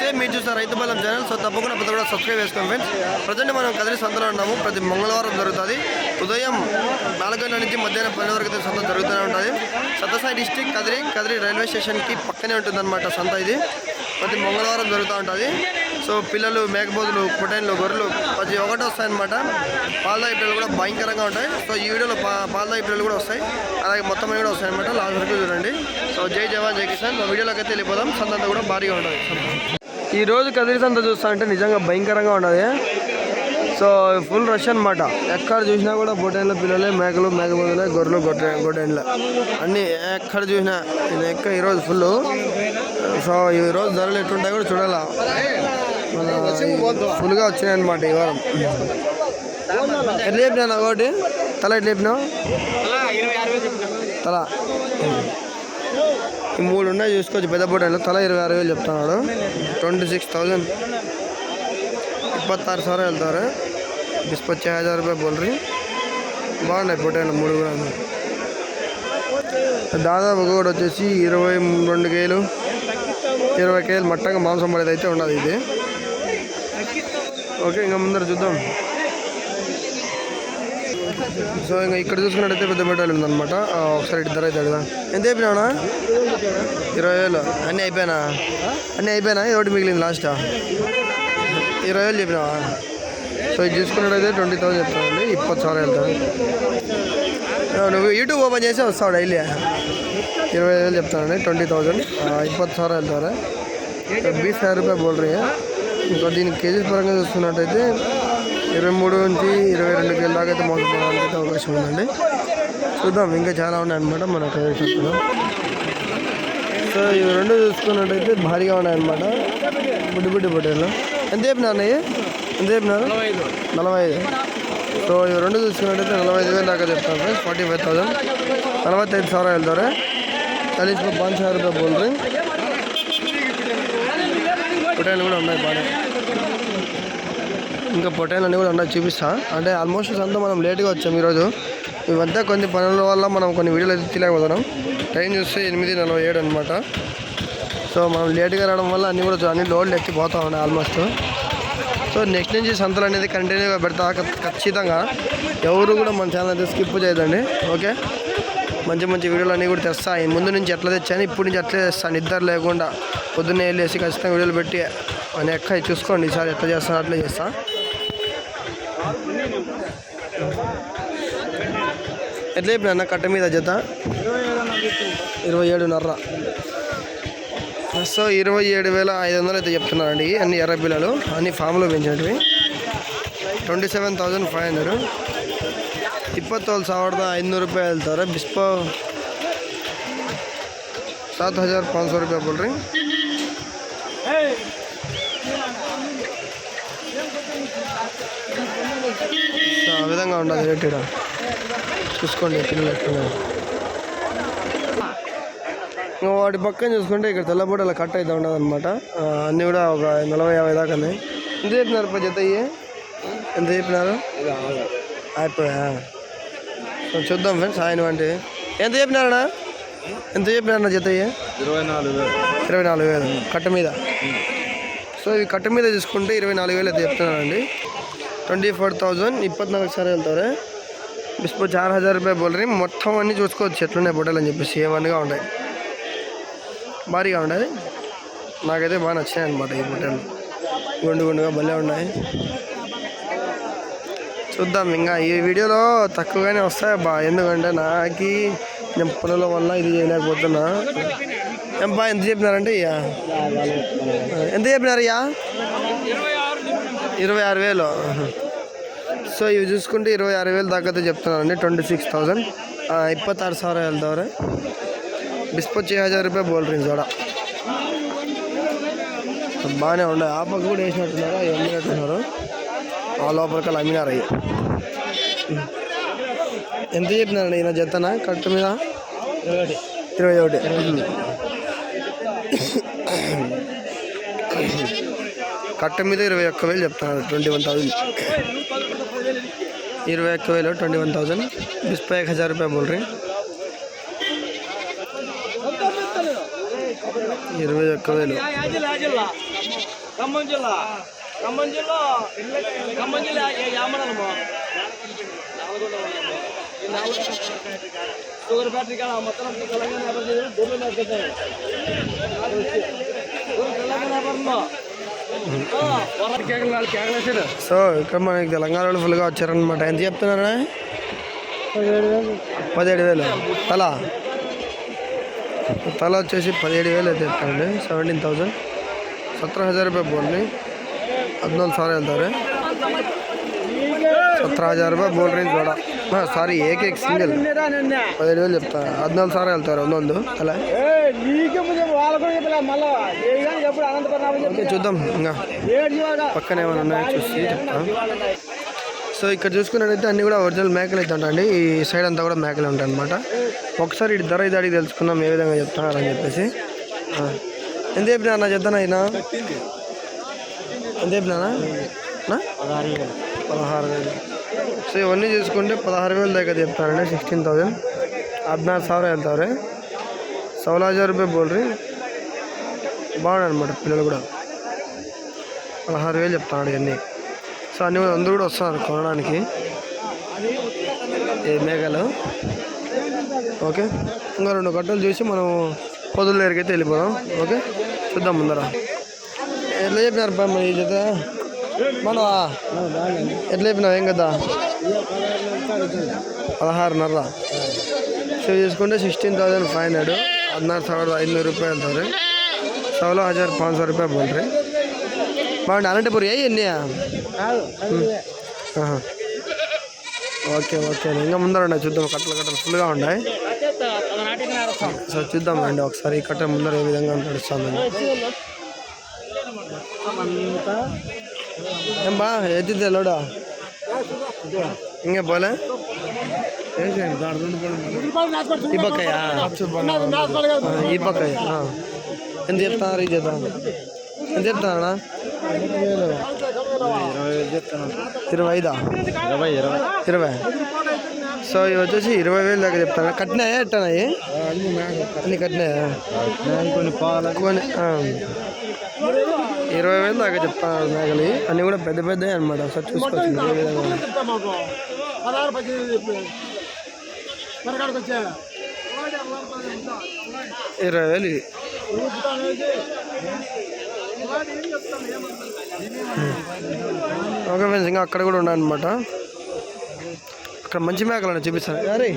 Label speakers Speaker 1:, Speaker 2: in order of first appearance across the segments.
Speaker 1: నమస్తే మీరు చూసిన రైతు బలం ఛానల్ సో తప్పకుండా ప్రతి కూడా సబ్స్క్రైబ్ చేసుకోండి ఫ్రెండ్స్ ప్రజెంట్ మనం కదిరి సంతలో ఉన్నాము. ప్రతి మంగళవారం జరుగుతుంది. ఉదయం నాలుగు గంటల నుంచి మధ్యాహ్నం పన్నెండు వరకు అయితే సంత జరుగుతూనే ఉంటుంది. సత్యసాయి డిస్టిక్ కదిరి కదిరి రైల్వే స్టేషన్కి పక్కనే ఉంటుందన్నమాట సంత ఇది. ప్రతి మంగళవారం జరుగుతూ ఉంటుంది. సో పిల్లలు మేకపోతులు కుటైన్లు గొర్రెలు ప్రతి ఒకటి వస్తాయన్నమాట. పాలదాయి పిల్లలు కూడా భయంకరంగా ఉంటాయి. సో ఈ వీడియోలో పా పాలదాయి పిల్లలు కూడా వస్తాయి. అలాగే మొత్తం అన్ని కూడా వస్తాయన్నమాట. లాస్ట్ వరకు చూడండి. సో జై జవాన్ జై కిసాన్. మా వీడియోలోకి అయితే వెళ్ళిపోదాం. సంత కూడా భారీగా ఉంటుంది. ఈ రోజు కదిరి సంత చూస్తా అంటే నిజంగా భయంకరంగా ఉన్నది. సో ఫుల్ రష్ అనమాట ఎక్కడ చూసినా కూడా బొటెన్ల పిల్లలే మేకలు మేకపోతులే గొర్రెలు గొడ్రె గొడ్డెండ్ల అన్నీ ఎక్కడ చూసినా ఇది ఎక్క ఈరోజు ఫుల్ సో ఈ రోజు ధరలు ఎట్లుంటాయి కూడా చూడాలా. ఫుల్గా వచ్చినాయి అనమాట ఈ వారం. ఎట్లా చెప్పినా ఒకటి? తల ఎట్లా చెప్పినావు తల. మూడు ఉన్నాయి చూసుకోవచ్చు. పెద్ద బొటాయిలో తల ఇరవై ఆరు వేలు చెప్తున్నాడు. ట్వంటీ సిక్స్ థౌజండ్ ఇప్పత్తారు సార్ వెళ్తారు. డిస్పచ్చి హజార్ రూపాయ బోల్రీ. బాగున్నాయి బొటాయిలు మూడు కూడా దాదాపు కూడా వచ్చేసి ఇరవై రెండు కేలు ఇరవై కేలు మట్టంగా మాంసం పడేది అయితే ఉండదు ఇది. ఓకే ఇంకా ముందర చూద్దాం. సో ఇంకా ఇక్కడ చూసుకున్నట్టయితే పెద్ద బెటాలు ఉందనమాట ఒకసారి ఇద్దరు అయితే అడుగుదాం ఎంత అయిపోయినా ఇరవై వేలు. అన్నీ అయిపోయినా? అన్నీ అయిపోయినా? ఒకటి మిగిలింది లాస్ట్ ఇరవై వేలు చెప్పినావా? సో ఇది చూసుకున్నట్టయితే ట్వంటీ థౌసండ్ చెప్తానండి. ఇప్పటి సార్ వెళ్తాను నువ్వు యూట్యూబ్ ఓపెన్ చేసి వస్తావు డైలీ. ఇరవై వేలు చెప్తానండి. ట్వంటీ థౌజండ్ ఇప్పటి సార్ వెళ్తారా? బీస్ हज़ार రూపాయ बोल रही దీనికి కేజీస్ పరంగా చూసుకున్నట్టయితే ఇరవై మూడు నుంచి ఇరవై రెండు వేల దాకా అయితే మోసపోవడానికి అయితే అవకాశం ఉందండి. చూద్దాం ఇంకా చాలా ఉన్నాయన్నమాట మన ప్రదేశంలో సో ఇవి రెండు చూసుకున్నట్టయితే భారీగా ఉన్నాయన్నమాట. బుడ్డి బుడ్డి పొట్టేలు ఎంత చెప్పినా అన్నయ్య? ఎంత చెప్పినారు? నలభై ఐదు. సో ఇవి రెండు చూసుకున్నట్టయితే నలభై ఐదు వేలు దాకా చెప్తాను ఫ్రెండ్స్ ఫార్టీ ఫైవ్ థౌసండ్. నలభత్తైదు ಸಾವಿರ ಹೇಳ್ತಾರೆ ಕನಿಷ್ಠ ಪಾಂಚ್ ಸಾವಿರ రూపాయలు ಬೋಲ್ರಿ ಹೋಟೆಲ್ కూడా ఉన్నాయి ಬಾಳೆ ఇంకా పొటైన్ అన్నీ కూడా ఉన్నాయి చూపిస్తా. అంటే ఆల్మోస్ట్ అంతా మనం లేట్గా వచ్చాం ఈరోజు. ఇవంతా కొన్ని పనుల వల్ల మనం కొన్ని వీడియోలు అయితే తీయలేకపోతున్నాం. టైం చూస్తే ఎనిమిది నలభై ఏడు అనమాట సో మనం లేట్గా రావడం వల్ల అన్నీ కూడా అన్ని లోడ్లు ఎక్కిపోతా ఉన్నాయి ఆల్మోస్ట్ సో నెక్స్ట్ నుంచి సంతలు అనేది కంటిన్యూగా పెడతా ఖచ్చితంగా. ఎవరు కూడా మన ఛానల్ అయితే స్కిప్ చేయదండి ఓకే? మంచి మంచి వీడియోలు అన్నీ కూడా తెస్తా. ముందు నుంచి ఎట్లా తెచ్చాను ఇప్పుడు నుంచి అట్లా తెస్తాను ఇద్దరు లేకుండా పొద్దున్నే వెళ్ళేసి ఖచ్చితంగా వీడియోలు పెట్టి అని ఎక్క చూసుకోండి. ఈసారి ఎట్లా చేస్తాను అట్లా చేస్తాను ఎట్లా చెప్పిన అన్న కట్ట మీద జత ఇరవై ఏడున్నర సో ఇరవై ఏడు వేల ఐదు వందలు అయితే చెప్తున్నారండి అన్ని ఎర్ర పిల్లలు అన్ని ఫామ్లో పెంచినవి twenty seven thousand five hundred ಇಪ್ಪತ್ತೇಳು ಸಾವಿರದ ಐನೂರು ರೂಪಾಯಿ ಹೇಳ್ತಾರೆ ಬಿಸ್ಪೋ ಸಾತ್ ಹಜಾರ್ ಪಾಂಚ್ ಸौ ರೂಪಾಯಿ ಬೋಲ್ರಿ సో ఆ విధంగా ఉండదు రేట్ ఇక్కడ చూసుకోండి పిల్లలు వాటి పక్కన చూసుకుంటే ఇక్కడ తెల్లబూట అలా కట్ అయితే ఉండదు అనమాట అన్నీ కూడా ఒక నలభై యాభై దాకా ఉన్నాయి. ఎంత చెప్పినారు జత ఇయ్యి? ఎంత చెప్పినారు? అయిపోయా? సో చూద్దాం ఫ్రెండ్స్ ఆయన అంటే ఎంత చెప్పినారన్నా? ఎంత చెప్పినారన్నా జత ఇయ్యి?
Speaker 2: ఇరవై నాలుగు వేలు.
Speaker 1: ఇరవై నాలుగు వేలు కట్ట మీద. సో ఇవి కట్ట మీద చూసుకుంటే ఇరవై నాలుగు వేలు అయితే చెప్తున్నానండి. ట్వంటీ ఫోర్ థౌజండ్ ఇప్పత్నాలుగు సార్ వెళ్తారు. బిస్పో చార్ హజార్ రూపాయలు బోల్రీ మొత్తం అన్నీ చూసుకోవచ్చు. ఎట్లున్నాయి బొట్టలు అని చెప్పేసి ఏమన్నగా ఉంటాయి. భారీగా ఉన్నాయి నాకైతే బాగా నచ్చినాయి అనమాట ఈ బొట్టలు గుండు గుండుగా భలే ఉన్నాయి. చూద్దాం ఇంకా. ఈ వీడియోలో తక్కువగానే వస్తాయి బా ఎందుకంటే నాకు నేను పనుల వల్ల ఇది చేయలేకపోతున్నా. ఏం బా ఎంత చెప్పినారంటే ఇయ్యా? ఎంత చెప్పినారు ఇయ్యా ఇరవై ఆరు వేలు. సో ఇవి చూసుకుంటే ఇరవై ఆరు వేలు దాకైతే చెప్తున్నానండి. Twenty six thousand. ఇప్పత్తారు సార్ ಹೇಳ್ದವ್ರೆ బిస్పచ్చి హజార్ రూపాయ బోల్ రింగ్స్ కూడా బాగానే ఉన్నాయి ఆ పక్క కూడా వేసినట్టున్నారు అవి అమ్మినట్టున్నారు. ఆ లోపల కల్లా అమ్మినారు అవి. ఎంత చెప్పినారండి? ఈయన జతన? కట్ట మీద? ఇరవై ఒకటి. కట్ట మీద ఇరవై ఒక్క వేలు చెప్తున్నారు ట్వంటీ వన్ థౌసండ్. ఇరవై ఒక్క వేలు ట్వంటీ వన్ థౌజండ్ బిస్పై एक हज़ार रुपये बोल रहे हैं ఇరవై ఒక్క వేలు
Speaker 2: ఖమ్మం జిల్లా ఖమ్మం జిల్లా ఖమ్మం జిల్లా యామడలము షుగర్ ఫ్యాక్టరీ కాడ మొత్తం అంతా తెలంగాణ వ్యాపారం చేసి గొర్రెలు మేపుతాయి. గొర్రెలు తెలంగాణ వ్యాపారంలో
Speaker 1: సో ఇక్కడ మనకి తెలంగాణ వాళ్ళు ఫుల్గా వచ్చారనమాట ఎంత చెప్తున్నారా పదిహేడు వేలు తల తల వచ్చేసి పదిహేడు వేలు అయితే చెప్తాండి సెవెంటీన్ థౌసండ్ సత్తర హజార్ రూపాయ బోల్ని ಹದಿನಾಲ್ಕು ಸಾವಿರ ಹೇಳ್ತಾರೆ ಸತ್ರ ಹಜಾರ್ ರೂಪಾಯಿ ಬೋಲ್ ರೇಂಜ್ ಬೇಡ ಹಾಂ ಸಾರಿ ಏಕ್ ಏಕ್ ಸಿಂಗಲ್ పదిహేడు వేలు చెప్తారు హద్నాలుగు సార్లు వెళ్తారు ಒಂದೊಂದು అలా
Speaker 2: నీకే ముందు వాళ్ళ కూడా చెప్పలే మళ్ళా ఏ కానీ ఎప్పుడు అనంతపురం
Speaker 1: ఓకే చూద్దాం ఇంకా
Speaker 2: ఏడు జీవాగా
Speaker 1: పక్కన ఏమైనా ఉన్నాయో చూసి చెప్తాం సో ఇక్కడ చూసుకున్నట్టయితే అన్ని కూడా ఒరిజినల్ మేకలు అయితే ఉంటాయండి ఈ సైడ్ అంతా కూడా మేకలు ఉంటాయి అనమాట ఒకసారి ఇటు ధర ఇది అడిగి తెలుసుకుందాం ఏ విధంగా చెప్తున్నారని చెప్పేసి ఆ. ఎంత చెప్పినా అన్న చెప్తాను అయినా ఎంత చెప్పినానా నా? పదహారు వేలు సో ఇవన్నీ చూసుకుంటే పదహారు వేలు దగ్గర చెప్తానండి సిక్స్టీన్ థౌజండ్ ಹದಿನಾರು ಸಾವಿರ ಹೇಳ್ತಾವ್ರೆ ಸೌಲ ಹಜಾರ್ ರೂಪಾಯಿ ಬೋಲ್ರಿ బాగున్నారనమాట పిల్లలు కూడా. పదహారు వేలు చెప్తాడు ఇవన్నీ. సో అన్ని అందరూ కూడా వస్తారు కొనడానికి. ఏ మేఘాలు? ఓకే. ఇంకా రెండు గంటలు చూసి మనం పొద్దున్న దగ్గరికి అయితే వెళ్ళిపోదాం. ఓకే. చూద్దాం ముందర. ఎట్లా చెప్పినారు పా మరి జత? మనం ఎట్లా చెప్పినావు? ఏం కదా పదహారున్నర. సేవ్ చేసుకుంటే సిక్స్టీన్ థౌజండ్ ఫైవ్ హండ్రెడ్ ಹದಿನಾರು ఐదు ಐನೂರು రూపాయలు ಅಂತಾರೆ सोलह हज़ार पाँच सौ रुपये बोल रहे मैं अनपुर यही इन्नी ఓకే ఓకే ఇంకా ముందర ఉన్నాయి చూద్దాం కట్టలు కట్టలు ఫుల్గా ఉన్నాయి సో చూద్దామండి ఒకసారి ఈ కట్ట ముందర ఏ విధంగా నడుస్తుందండి ఏం బా ఎత్తితే లోడా ఇంకా పోలే ఈ పక్కయా ఈ పక్కయా ఎంత చెప్తున్నారు ఇది చేద్దాం ఎంత చెప్తారా ఇరవై ఐదా
Speaker 2: ఇరవై ఇరవై
Speaker 1: సో ఇవి వచ్చేసి ఇరవై వేలు దాకా చెప్తాను కట్టినాయా ఎట్టనాయి అన్ని కట్టినాయా
Speaker 2: కొన్ని పాల
Speaker 1: ఇరవై వేలు దాకా చెప్తాను మేకలు అన్నీ కూడా పెద్ద పెద్దవి అనమాట ఒకసారి చూసుకోవచ్చు ఇరవై వేలు ఓకే ఫ్రెండ్స్ ఇంకా అక్కడ కూడా ఉన్నాయన్నమాట అక్కడ మంచి మేకలను చూపిస్తాను అరే.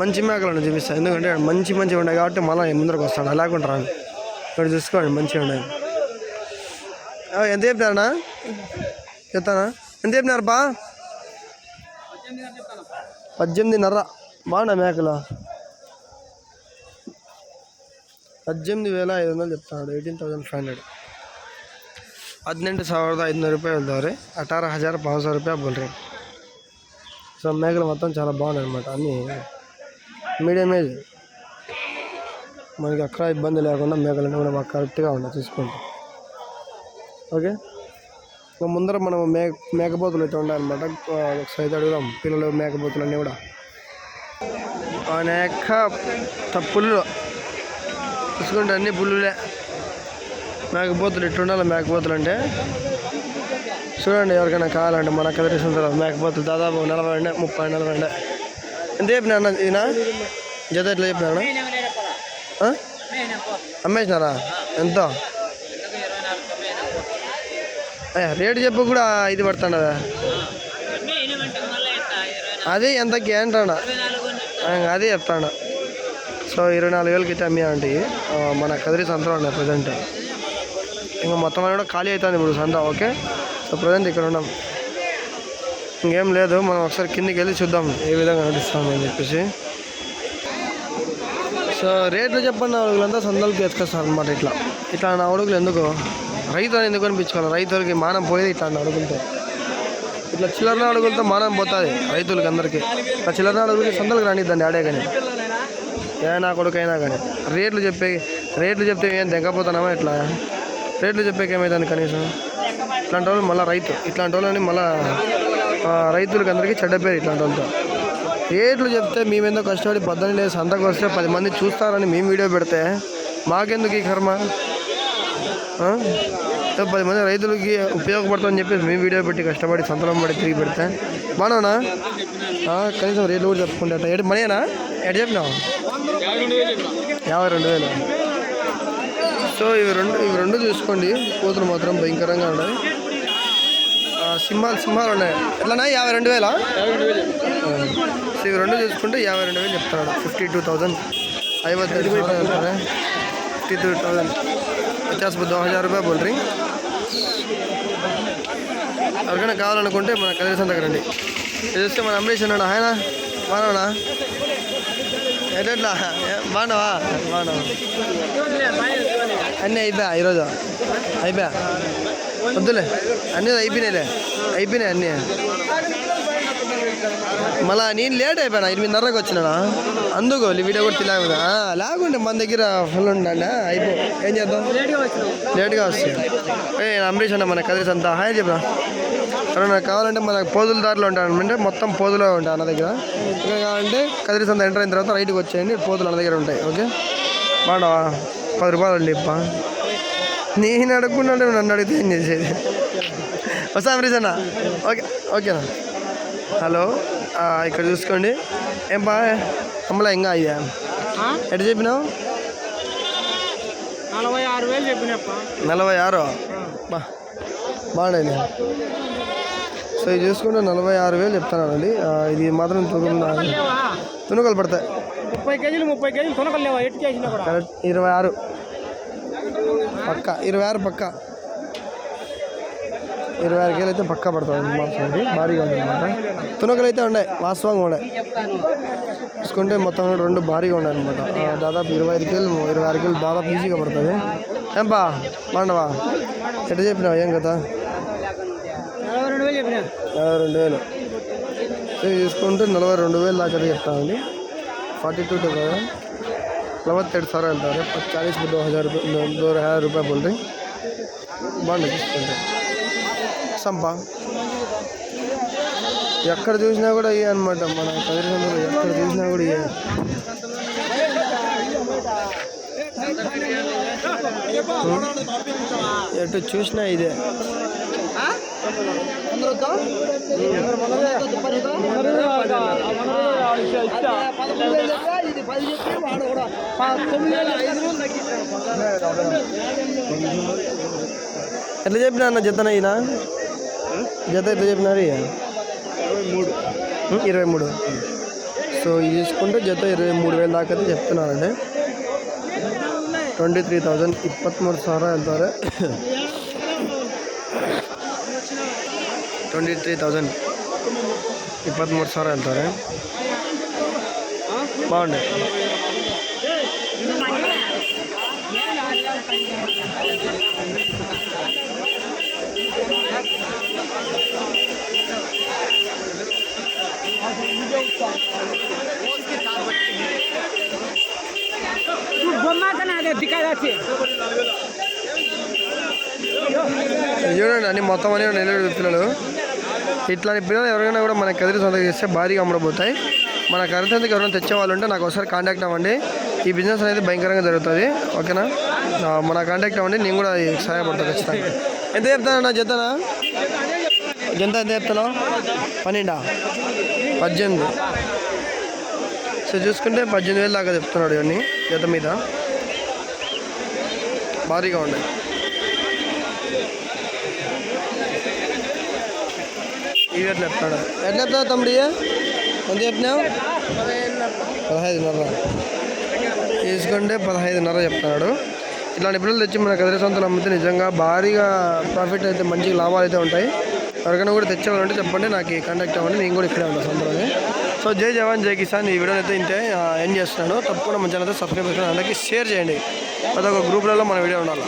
Speaker 1: మంచి మేకలను చూపిస్తాను ఎందుకంటే మంచి మంచి ఉన్నాయి కాబట్టి మళ్ళీ ముందరకు లేకుండా రాను ఇక్కడ చూసుకోండి మంచిగా ఉన్నాయి. ఎంత చెప్పినారనా చెప్తానా? ఎంత చెప్పినారు బా? పద్దెనిమిదిన్నర. బాగున్నా మేకలు. పద్దెనిమిది వేల ఐదు వందలు చెప్తాడు ఎయిటీన్ థౌసండ్ ఫైవ్ హండ్రెడ్ ಹದಿನೆಂಟು ಸಾವಿರದ ಐದುನೂರು ರೂಪಾಯಿ వెళ్తారు అఠార హజార్ పాంచ్ సో రూపాయ బోల్రీ సో మేకలు మొత్తం చాలా బాగున్నాయి అనమాట అన్నీ మీడియం ఏజ్ మనకి అక్కడ ఇబ్బంది లేకుండా మేకలన్నీ కూడా మాకు కరెక్ట్గా ఉన్నాయి చూసుకుంటే ఓకే ఇంకా ముందర మనం మే మేకపోతులు అయితే ఉన్నాయన్నమాట ఒకసారి అయితే అడుగుదాం పిల్లలు మేకపోతులు అన్నీ కూడా అనేక తప్పులు చూసుకుంటే అన్ని పుల్లులే మేకపోతులు ఎట్టుండాలి మేకపోతులు అంటే. చూడండి ఎవరికైనా కావాలంటే మన కథ తర్వాత మేకపోతులు దాదాపు నలభై ఉండే ముప్పై నలభై ఉండే ఎంత చెప్పినా అన్న ఈయన? జత ఎట్లా చెప్పినా అమ్మేసినారా? ఎంత? అయ్యా రేటు చెప్పు కూడా ఇది పడుతుండదా? అదే ఎంతకి ఏంటన్నా అదే చెప్తాడా సో ఇరవై నాలుగు వేలకి అయితే అమ్మేయండి మన కదిరి సంతలో ఉన్నాయి ప్రజెంట్ ఇంకా మొత్తం అన్నీ కూడా ఖాళీ అవుతుంది ఇప్పుడు సంత ఓకే? సో ప్రజెంట్ ఇక్కడ ఉన్నాం. ఇంకేం లేదు మనం ఒకసారి కిందికి వెళ్ళి చూద్దాం ఏ విధంగా నడుస్తామని చెప్పేసి. సో రేట్లు చెప్పండి అడుగులంతా సందలకి ఎత్తుకొస్తారు అనమాట ఇట్లా. ఇట్లా నా అడుగులు ఎందుకు? రైతులు ఎందుకు అనిపించుకోవాలి? రైతులకి మానం పోయేది ఇట్లా నా అడుగులతో. ఇట్లా చిల్లర అడుగులతో మానం పోతుంది రైతులకి అందరికీ. ఇట్లా చిల్లర అడుగులకి సందలకు రానిద్దండి ఆడే కానీ. ఏ నా కొడుకైనా కానీ. రేట్లు చెప్పే రేట్లు చెప్తే ఏం తెగపోతున్నామా ఇట్లా? రేట్లు చెప్పేకి ఏమవుతుంది కనీసం? ఇట్లాంటి వాళ్ళు మళ్ళీ రైతు ఇట్లాంటి వాళ్ళని మళ్ళీ రైతులకి అందరికీ చెడ్డ పేరు ఇట్లాంటి వాళ్ళతో. రేట్లు చెప్తే మేమేందో కష్టపడి పద్దెని లేదు సంతకు వస్తే పది మంది చూస్తారని మేము వీడియో పెడితే మాకెందుకు ఈ కర్మ? పది మంది రైతులకి ఉపయోగపడుతుందని చెప్పేసి మేము వీడియో పెట్టి కష్టపడి సంతలం పడి తిరిగి పెడితే బాగున్నావునా? కనీసం రేట్లు కూడా చెప్పుకుంటే ఎటు మనీనా ఎటు చెప్పినావు? యాభై రెండు వేలు. సో ఇవి రెండు ఇవి రెండు చూసుకోండి. కూతురు మాత్రం భయంకరంగా ఉన్నాయి. సింహాలు సింహాలు ఉన్నాయి. ఎట్లనా యాభై రెండు వేలా? సో ఇవి రెండు చూసుకుంటే యాభై రెండు వేలు చెప్తాడు ఫిఫ్టీ టూ థౌజండ్ ఐవై థర్టీ ఫిఫ్టీ టూ థౌజండ్. పచాస్ దో హజార్ రూపాయ బోల్ రింగ్. ఎవరికైనా కావాలనుకుంటే మన కదిరేసం దగ్గరండి ఇది చూస్తే మన అమరేష్ అన్నాడు? ఆయన? మానవనా? ఎట్లా? బాగున్నావా బాగున్నావా? అన్నీ అయిపోయా ఈరోజు? అయిపోయా? వద్దులే. అన్నీ అయిపోయినాయిలే. అయిపోయినాయి అన్నీ. మళ్ళా నేను లేట్ అయిపోయినా ఎనిమిదిన్నరకు వచ్చినా అందుకు వీడియో కూడా తెలియదు లేకుంటే మన దగ్గర ఫుల్ ఉండండి అయిపో. ఏం చేద్దాం? లేట్గా వస్తుంది ఏ అంబరీష్ అన్న మన కదిరిస్ అంతా హాయ్ చెప్పరా? ఎవరైనా కావాలంటే మన పోదుల దారిలో ఉంటాను. అంటే మొత్తం పోదులో ఉంటాయి అన్న దగ్గర. ఇంకా కావాలంటే కదిరిస్ అంతా ఎంటర్ అయిన తర్వాత రైట్కి వచ్చేయండి. పోదులు అన్న దగ్గర ఉంటాయి. ఓకే బాగున్నావా? పది రూపాయలు అండి ఇప్ప. నేను అడుగుకున్నాడు నన్ను అడిగితే ఏం చేసేది? వస్తా అన్న. ఓకే ఓకేనా హలో ఇక్కడ చూసుకోండి. ఏం బా అమ్మలా ఇంకా అయ్యా ఎటు చెప్పినావు?
Speaker 2: నలభై ఆరు వేలు చెప్పినప్ప
Speaker 1: నలభై ఆరు? బా. బాగుండేది సో ఇది చూసుకుంటే నలభై ఆరు వేలు చెప్తానండి ఇది మాత్రం తూకం తునుకలు పడతాయి.
Speaker 2: ముప్పై కేజీలు ముప్పై కేజీలు తొనకలేవా ఎటు చేసినా కూడా.
Speaker 1: ఇరవై ఆరు. పక్క ఇరవై ఆరు పక్క. ఇరవై ఆరు కేలు అయితే పక్కా పడుతుంది మాంసం అది భారీగా ఉంది అనమాట తునకలు అయితే ఉన్నాయి వాస్తవంగా ఉన్నాయి. చూసుకుంటే మొత్తం కూడా రెండు భారీగా ఉన్నాయి అనమాట దాదాపు ఇరవై ఐదు కేలు ఇరవై ఆరు కేలు దాదాపు ఈజీగా పడుతుంది. ఏంపా బాగుండవా ఎట్లా చెప్పినావు? ఏం కదా
Speaker 2: నలభై రెండు వేలు చెప్పిన
Speaker 1: నలభై రెండు వేలు ఇది చూసుకుంటే నలభై రెండు వేలు దాకా చెప్తామండి ఫార్టీ టూ टू का నలభత్తేడు సార్ వెళ్తారు చాలీస్ दो हज़ार रुपये दो हज़ार रुपये बोल रही బాగుంది చూసుకుంటే సంపా ఎక్కడ చూసినా కూడా ఇవే అనమాట మన కదిరిసందులో ఎక్కడ చూసినా కూడా ఇవే ఎటు చూసినా ఇదే ఎట్లా చెప్పినా అన్న జతన ఈయన జత ఎట్లా చెప్పినారు ఇక? ఉం, ఇరవై మూడు సో ఇది చూసుకుంటే జత ఇరవై మూడు వేలు దాకా అయితే చెప్తున్నారండి ಟ್ವೆಂಟಿ ತ್ರೀ ತೌಸಂಡ್ ಇಪ್ಪತ್ತ್ಮೂರು ಸಾವಿರ ಹೇಳ್ತಾರೆ ಟ್ವೆಂಟಿ ತ್ರೀ ತೌಸಂಡ್ ಇಪ್ಪತ್ತ್ಮೂರು ಸಾವಿರ ಹೇಳ್ತಾರೆ బాగుండే
Speaker 2: బొమ్మ కన్నా అదే దిక్కా దాచి
Speaker 1: ఇది చూడండి అన్ని మొత్తం అన్ని నెల్లూరు పిల్లలు ఇట్లాంటి పిల్లలు ఎవరైనా కూడా మన కదిరి సొంత చేస్తే భారీగా అమ్మడబోతాయి మన కదిరి సొంతకి ఎవరైనా తెచ్చే వాళ్ళు ఉంటే నాకు ఒకసారి కాంటాక్ట్ అవ్వండి. ఈ బిజినెస్ అనేది భయంకరంగా జరుగుతుంది. ఓకేనా? మన కాంటాక్ట్ అవ్వండి. నేను కూడా సహాయపడతాను ఖచ్చితంగా. ఎంత చెప్తానన్నా? చెప్తానా? ఎంత ఎంత చెప్తాను పన్నెండా? పద్దెనిమిది. సో చూసుకుంటే పద్దెనిమిది వేలు దాకా చెప్తున్నాడు ఇవన్నీ జత మీద. భారీగా ఉన్నాయి. ఇవి ఎట్లా చెప్తాడు ఎట్లా చెప్తావు తమ్ముడు ఎంత చెప్పినావు? పదహైదున్నర. తీసుకుంటే పదహైదున్నర చెప్తున్నాడు. ఇట్లాంటి పిల్లలు తెచ్చి మన కదిరి సొంతలు అమ్మితే నిజంగా భారీగా ప్రాఫిట్ అయితే మంచి లాభాలు అయితే ఉంటాయి. ఎవరికైనా కూడా తెచ్చేవాలంటే చెప్పండి నాకు కాంటాక్ట్ అవ్వండి. నేను కూడా ఇక్కడే ఉంటాను సంతలోనే. సో జై జవాన్ జై కిసాన్. ఈ వీడియోని అయితే ఇంతే ఎండ్ చేస్తున్నాను. తప్పకుండా మంచి అయితే సబ్స్క్రైబ్ చేసుకుని అందరికీ షేర్ చేయండి. ప్రతి ఒక్క గ్రూప్లలో మన వీడియో ఉండాలి?